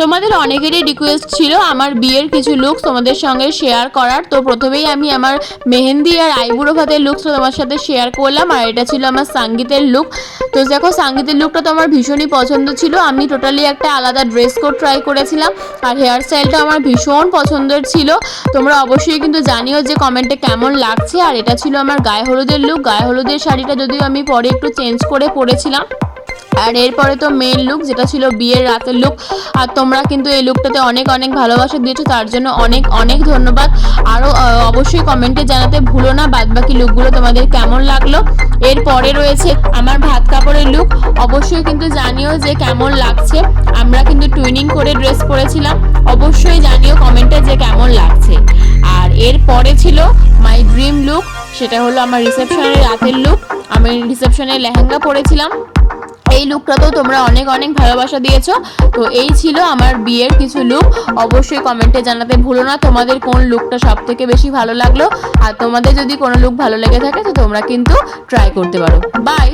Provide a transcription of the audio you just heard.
তোমাদের অনেকেরই রিকোয়েস্ট ছিল আমার বিয়ের কিছু লুকস তোমাদের সঙ্গে শেয়ার করার। তো প্রথমেই আমি আমার মেহেন্দি আর আইবুড়ো ভাতের লুকসটা তোমার সাথে শেয়ার করলাম, আর এটা ছিল আমার সঙ্গীতের লুক তো দেখো, সঙ্গীতের লুকটা তো আমার ভীষণই পছন্দ ছিল। আমি টোটালি একটা আলাদা ড্রেস কোড ট্রাই করেছিলাম, আর হেয়ার স্টাইলটা আমার ভীষণ পছন্দের ছিল। তোমরা অবশ্যই কিন্তু জানিও যে কমেন্টে কেমন লাগছে। আর এটা ছিল আমার গায়ে হলুদের লুক গায়ে হলুদের শাড়িটা যদিও আমি পরে একটু চেঞ্জ করে পরেছিলাম। আর এরপরে তো মেন লুক যেটা ছিল বিয়ের রাতের লুক আর তোমরা কিন্তু এই লুকটাতে অনেক অনেক ভালোবাসা দিয়েছ, তার জন্য অনেক অনেক ধন্যবাদ। আরও অবশ্যই কমেন্টে জানাতে ভুলো না, বাদবাকি লুকগুলো তোমাদের কেমন লাগল। এরপরে রয়েছে আমার ভাত কাপড়ের লুক অবশ্যই কিন্তু জানিও যে কেমন লাগছে। আমরা কিন্তু টুইনিং করে ড্রেস পরেছিলাম অবশ্যই জানিও কমেন্টে যে কেমন লাগছে। আর এরপরে ছিল মাই ড্রিম লুক সেটা হলো আমার রিসেপশনের রাতের লুক আমি রিসেপশনে লেহেঙ্গা পরেছিলাম। এই লুকটাতেও তোমরা অনেক অনেক ভালোবাসা দিয়েছ। তো এই ছিল আমার বিয়ের কিছু লুক অবশ্যই কমেন্টে জানাতে ভুলো না তোমাদের কোন লুকটা সব থেকে বেশি ভালো লাগল। আর তোমাদের যদি কোনো লুক ভালো লেগে থাকে, তো তোমরা কিন্তু ট্রাই করতে পারো। বাই